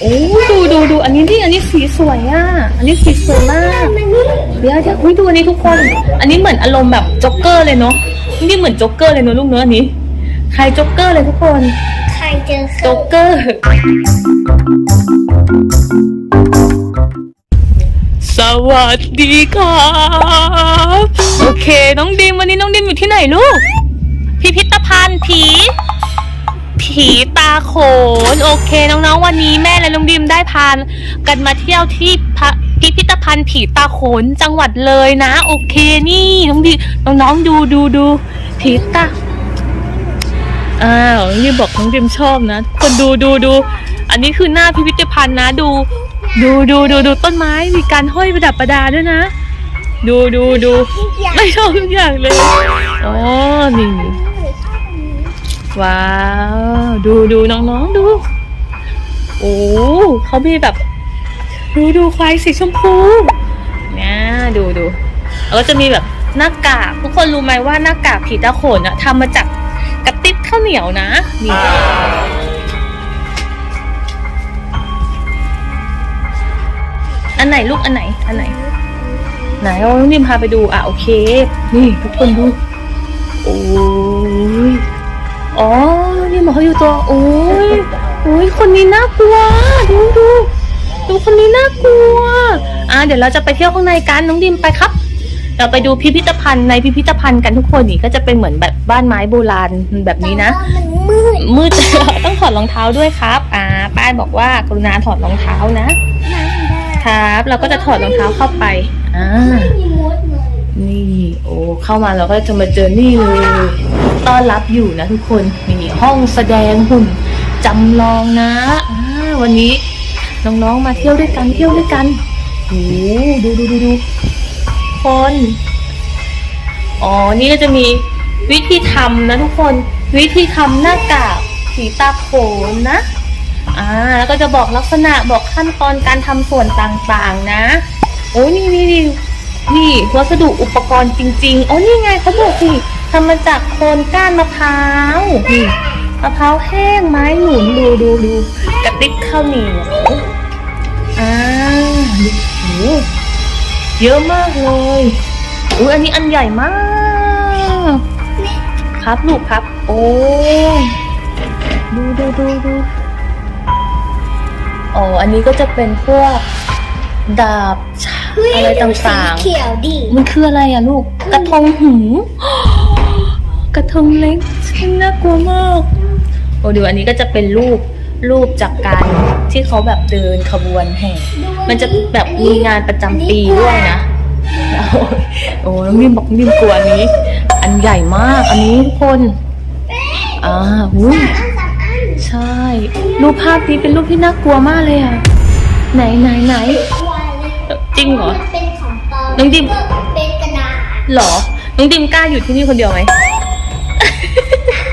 โอ้ดูดูดูอันนี้นี่อันนี้สีสวยอะ อันนี้สีสวยมาก เดี๋ยวเดี๋ยวอุ๊ยดูอันนี้ทุกคน อันนี้เหมือนอารมณ์แบบจ็อกเกอร์เลยเนาะนี่เหมือนจ็อกเกอร์เลยเนาะลูกเนาะอันนี้ใครจ็อกเกอร์เลยทุกคนใครเจอจ็อกเกอร์ สวัสดีครับโอเค น้องดิมวันนี้น้องดิมอยู่ที่ไหนลูก พิพิธภัณฑ์ผีผีตาโขนโอเค น้องๆ วันนี้แม่และน้องดิมได้พากันมาเที่ยวที่พิพิธภัณฑ์ผีตาโขนจังหวัดเลยนะ โอเคนี่น้องดิน้องๆดูดูดูผีตาอ้าวน้องดิมบอกน้องดิมชอบนะ คนดูดูดูอันนี้คือหน้าพิพิธภัณฑ์นะดู ดูดูดูดูต้นไม้มีการห้อยประดับประดาด้วยนะ ดูดูดูไม่ชอบทุกอย่างเลยอ๋อนี่ ว้าว ดูดูน้องๆดู โอ้เขามีแบบ ดูดูไฟสีชมพูเนี่ยดูดูแล้วก็จะมีแบบหน้ากากทุกคนรู้ไหมว่าหน้ากากผีตาโขนอะทำมาจากกระติบข้าวเหนียวนะนี่อันไหนลูกอันไหน อันไหน ไหนเอาน้องนิมพาไปดูอะโอเค นี่ทุกคนดู โอ้ นี่หมอเขาอยู่ตัวโอ้ยโอ้ยคนนี้น่ากลัวดูดูดูคนนี้น่ากลัวอะเดี๋ยวเราจะไปเที่ยวข้างในกันน้องดิมไปครับ เราไปดูพิพิธภัณฑ์ในพิพิธภัณฑ์กันทุกคนนี่ก็จะเป็นเหมือนแบบบ้านไม้โบราณแบบนี้นะ มันมืดมืด ต้องถอดรองเท้าด้วยครับ อ่า ป้ายบอกว่ากรุณาถอดรองเท้านะ ครับ เราก็จะถอดรองเท้าเข้าไปอ่า ไม่มีมดเลย นี่โอ้เข้ามาเราก็จะมาเจอนี่เลยต้อนรับอยู่นะทุกคนนี่ห้องแสดงหุ่นจำลองนะวันนี้น้องๆมาเที่ยวด้วยกันเที่ยวด้วยกันโอ้ดูดูดูดูคนอ๋อนี่ก็จะมีวิธีทำนะทุกคน วิธีทำหน้ากากผีตาโขนนะอ่าแล้วก็จะบอกลักษณะบอกขั้นตอนการทำส่วนต่างๆนะ โอ้ยนี่นี่นี่ นี่วัสดุอุปกรณ์จริงๆ อ๋อ นี่ไงเขาบอกสิทำมาจากโคนก้านมะพร้าว นี่มะพร้าวแห้งไม้หนุนดูดูดูกระติกข้าวเหนียวอ่าโอ้เยอะมากเลยอุ้ยอันนี้อันใหญ่มาก ครับลูกครับ โอ้ดูดูดูดูอ๋อ อันนี้ก็จะเป็นพวกดาบ อะไรต่างเขียวดิๆมันคืออะไรอะลูก กระทงหู กระทงเล็กช่างน่ากลัวมาก โอ้ดูอันนี้ก็จะเป็นรูปรูปจากการที่เขาแบบเดินขบวนแห่มันจะแบบมีงานประจำปีด้วยนะ โอ้ยโอ้น้องนิ่มบอกนิ่มกลัวอันนี้ อันใหญ่มาก อันนี้ทุกคน อ่าหูยอันสามอันใช่ รูปภาพนี้เป็นรูปที่น่ากลัวมากเลยอะไหนไหนไหนกลัวเลยจ ริงเหรอมันเป็นของปลอมน้องดิมเป็นกระดาษหรอ น้องดิมกล้าอยู่ที่นี่คนเดียวไหม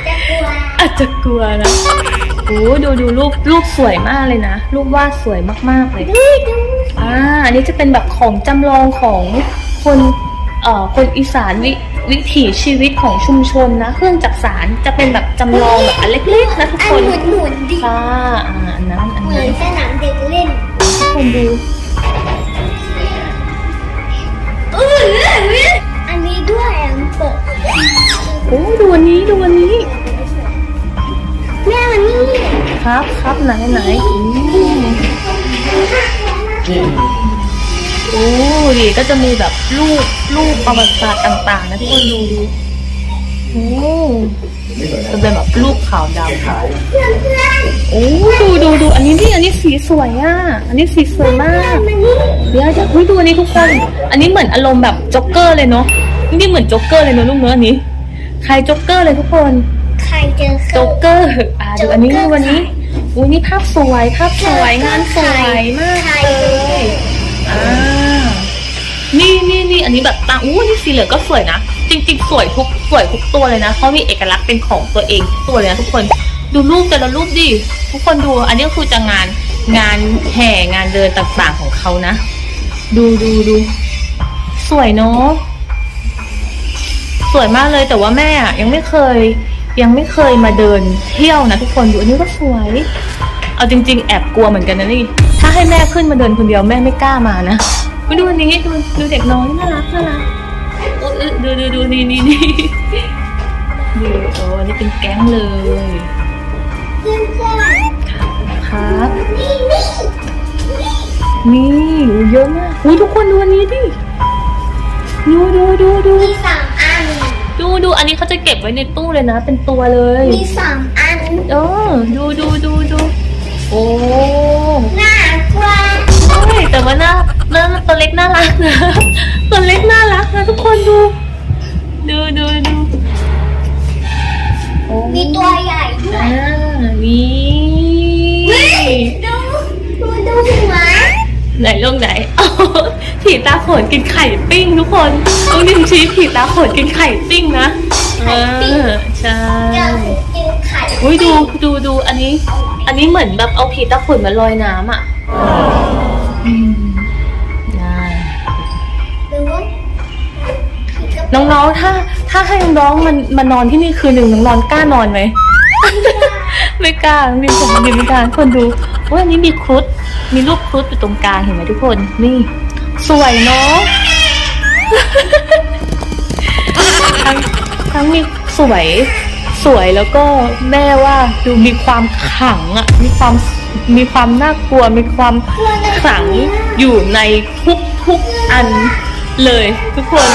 จะกลัวอาจจะกลัวนะโอ้ดูดูรูปรูปสวยมากเลยนะ รูปวาดสวยมากๆเลย ดูดูอ่า อันนี้จะเป็นแบบของจำลองของคนเอ่อคนอีสานวิวิถีชีวิตของชุมชนนะ เครื่องจักสารจะเป็นแบบจำลองแบบอันเล็กๆนะทุกอันคนหมุนหมุนดิค่ะอ่าอันนั้นอันเหมืนั้อนนสนามเด็กเล่น ทุกคนดู อออันนี้ด้วยอะมันเปิดโอ้ดูอันนี้ดูอันนี้ แม่มันนี่ครับครับไหนไหนอืมโอ้ดิก็จะมีแบบรูปรูปประวัติศาสตร์ต่าง ๆ นะทุกคนดูดูโอ้จะเป็นแบบรูปขาวดำโอ้ดูดูดูอันนี้นี่อันนี้ สีสวยอะ อันนี้สีสวยมากมันนี่เดี๋ยวจะคุยดูอันนี้ทุกคน อันนี้เหมือนอารมณ์แบบจ็อกเกอร์เลยเนาะ นี่เหมือนจ็อกเกอร์เลยเนาะลูกเนื้อะอันนี้ ใครจ็อกเกอร์เลยทุกคน ใครเจอโจ๊กเกอร์ อ่าดูอันนี้ดูวันนี้อุ้ยนี่ภาพสวย ภาพสวยงานสวยมากเลยอ่า นี่นี่นี่อันนี้แบบตาอู้นี่สีเหลืองก็สวยนะ จริงๆ สวยทุกสวยทุกตัวเลยนะเขามีเอกลักษณ์เป็นของตัวเองทุกตัวเลยนะทุกคน ดูรูปแต่ละรูปดิ ทุกคนดู อันนี้คือจะงาน งานแห่งานเดินต่างๆของเขานะ ดูดูดู สวยเนาะสวยมากเลยแต่ว่าแม่อะยังไม่เคย ยังไม่เคยมาเดินเที่ยวนะทุกคนดูอันนี้ก็สวย เอาจริง ๆ แอบกลัวเหมือนกันนะนี่ถ้าให้แม่ขึ้นมาเดินคนเดียวแม่ไม่กล้ามานะมาดูอันนี้ดูดูเด็กน้อยน่ารักน่ารักโอ้ดูดูดูนี่นี่นี่ดูโอ้อันนี้เป็นแก๊งเลย นี่เยอะมาก อุ้ยทุกคนดูอันนี้ดิ ดูดูดูดู มีสามอัน ดูดูอันนี้เขาจะเก็บไว้ในตู้เลยนะ เป็นตัวเลย มีสามอัน เออ ดูดูดูดูโอ้น่ากลัวใช่แต่ว่าหน้าหน้าตัวเล็กน่ารักนะ ตัวเล็กน่ารักนะทุกคนดู ดูดูดูมีตัวใหญ่ด้วอ่านี่ ดูดูดูหัวไหนลงไหนอ๋อผีตาโขนกินไข่ปิ้งทุกคนต้องดิมชี้ผีตาโขนกินไข่ปิ้งนะเออใช่เดี๋ยวกินไข่อุ้ยดูดูดูอันนี้ อันนี้เหมือนแบบเอาผีตาโขนมาลอยน้ำอะอืมได้หรือว่าน้องๆ ถ้า ถ้าให้น้องๆ มันมานอนที่นี่คืนหนึ่งน้องนอนกล้านอนไหม ไม่กล้ามีผมดีไม่กล้าคนดูว่าอันนี้มีครุฑมีรูปครุฑอยู่ตรงกลางเห็นไหมทุกคน นี่ สวยเนาะ ทั้งทั้งมีสวย สวยแล้วก็แม่ว่าดูมีความขลังอะมีความมีความน่ากลัวมีความขลังอยู่ในทุกทุกอันเลย ทุกคน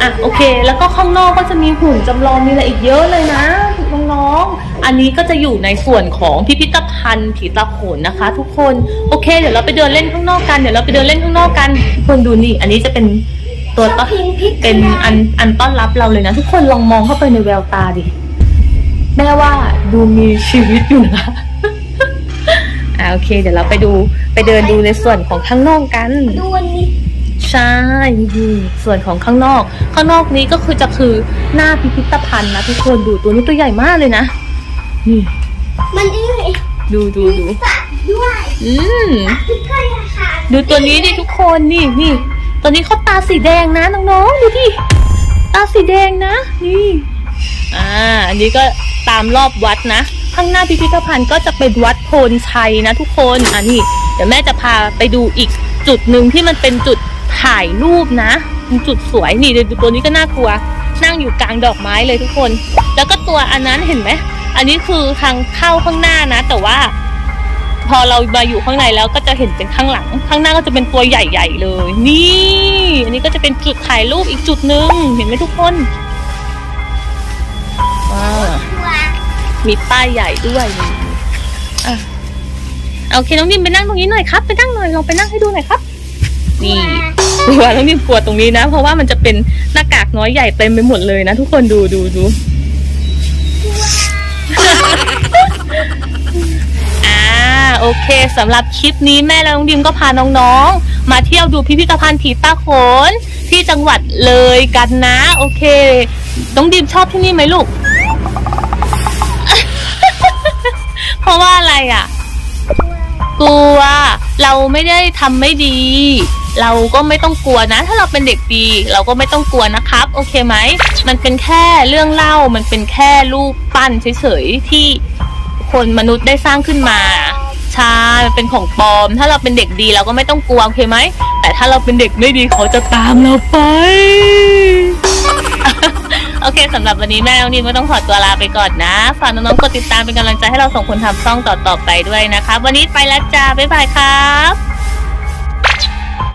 อะโอเค แล้วก็ข้างนอกก็จะมีหุ่นจำลองมีอะไรอีกเยอะเลยนะ องอันนี้ก็จะอยู่ในส่วนของพิพิธภัณฑ์ผีตาโขนนะคะ ทุกคนโอเค เดี๋ยวเราไปเดินเล่นข้างนอกกันเดี๋ยวเราไปเดินเล่นข้างนอกกันทุกคนดูนี่ อันนี้จะเป็นตัวต้อนเป็นอันอันต้อนรับเราเลยนะ ทุกคนลองมองเข้าไปในแววตาดิแม่ว่าดูมีชีวิตอยู่นะอ่าโอเค เดี๋ยวเราไปดูไปเดินดูในส่วนของข้างนอกกันดูอันนี้ ใช่นี่ส่วนของข้างนอก ข้างนอกนี้ก็คือจะคือหน้าพิพิธภัณฑ์นะทุกคนดูตัวนี้ตัวใหญ่มากเลยนะ นี่ มันนี่ดูดูดูสัตว์ด้วยอืมทุกคนนะคะดูตัวนี้ดิทุกคนนี่นี่ตัวนี้เขาตาสีแดงนะน้องๆดูดิตาสีแดงนะ นี่อ่าอันนี้ก็ตามรอบวัดนะ ข้างหน้าพิพิธภัณฑ์ก็จะเป็นวัดโพนชัยนะทุกคน อะนี่ เดี๋ยวแม่จะพาไปดูอีกจุดหนึ่งที่มันเป็นจุด ถ่ายรูปนะเป็นจุดสวยนี่เดี๋ยวดูตัวนี้ก็น่ากลัว นั่งอยู่กลางดอกไม้เลยทุกคน แล้วก็ตัวอันนั้นเห็นไหมอันนี้คือทางเข้าข้างหน้านะ แต่ว่า พอเรามาอยู่ข้างในแล้วก็จะเห็นเป็นข้างหลัง ข้างหน้าก็จะเป็นตัวใหญ่ๆเลย นี่อันนี้ก็จะเป็นจุดถ่ายรูปอีกจุดหนึ่งเห็นไหมทุกคนว้ามีป้ายใหญ่ด้วยอะโอเคน้องดิมไปนั่งตรงนี้หน่อยครับ ไปนั่งหน่อยลองไปนั่งให้ดูหน่อยครับ นี่ กลัวน้องดิมกลัวตรงนี้นะ เพราะว่ามันจะเป็นหน้ากากน้อยใหญ่เต็มไปหมดเลยนะทุกคนดูดูดูอ่าโอเคสำหรับคลิปนี้แม่และน้องดิมก็พาน้องๆ มาเที่ยวดูพิพิธภัณฑ์ผีตาโขนที่จังหวัดเลยกันนะ โอเค น้องดิมชอบที่นี่ไหมลูก เพราะว่าอะไรอะ กลัว เราไม่ได้ทำไม่ดี เราก็ไม่ต้องกลัวนะ ถ้าเราเป็นเด็กดี เราก็ไม่ต้องกลัวนะครับ โอเคไหม มันเป็นแค่เรื่องเล่า มันเป็นแค่รูปปั้นเฉยๆที่คนมนุษย์ได้สร้างขึ้นมาใช่มันเป็นของปลอม ถ้าเราเป็นเด็กดีเราก็ไม่ต้องกลัวโอเคไหม แต่ถ้าเราเป็นเด็กไม่ดีเขาจะตามเราไป โอเคสำหรับวันนี้แม่น้องนินก็ต้องขอตัวลาไปก่อนนะ ฝากน้องๆกดติดตามเป็นกำลังใจให้เราส่งคนทำซ่องต่อๆไปด้วยนะคะ วันนี้ไปแล้วจ้า บ๊ายบายครับ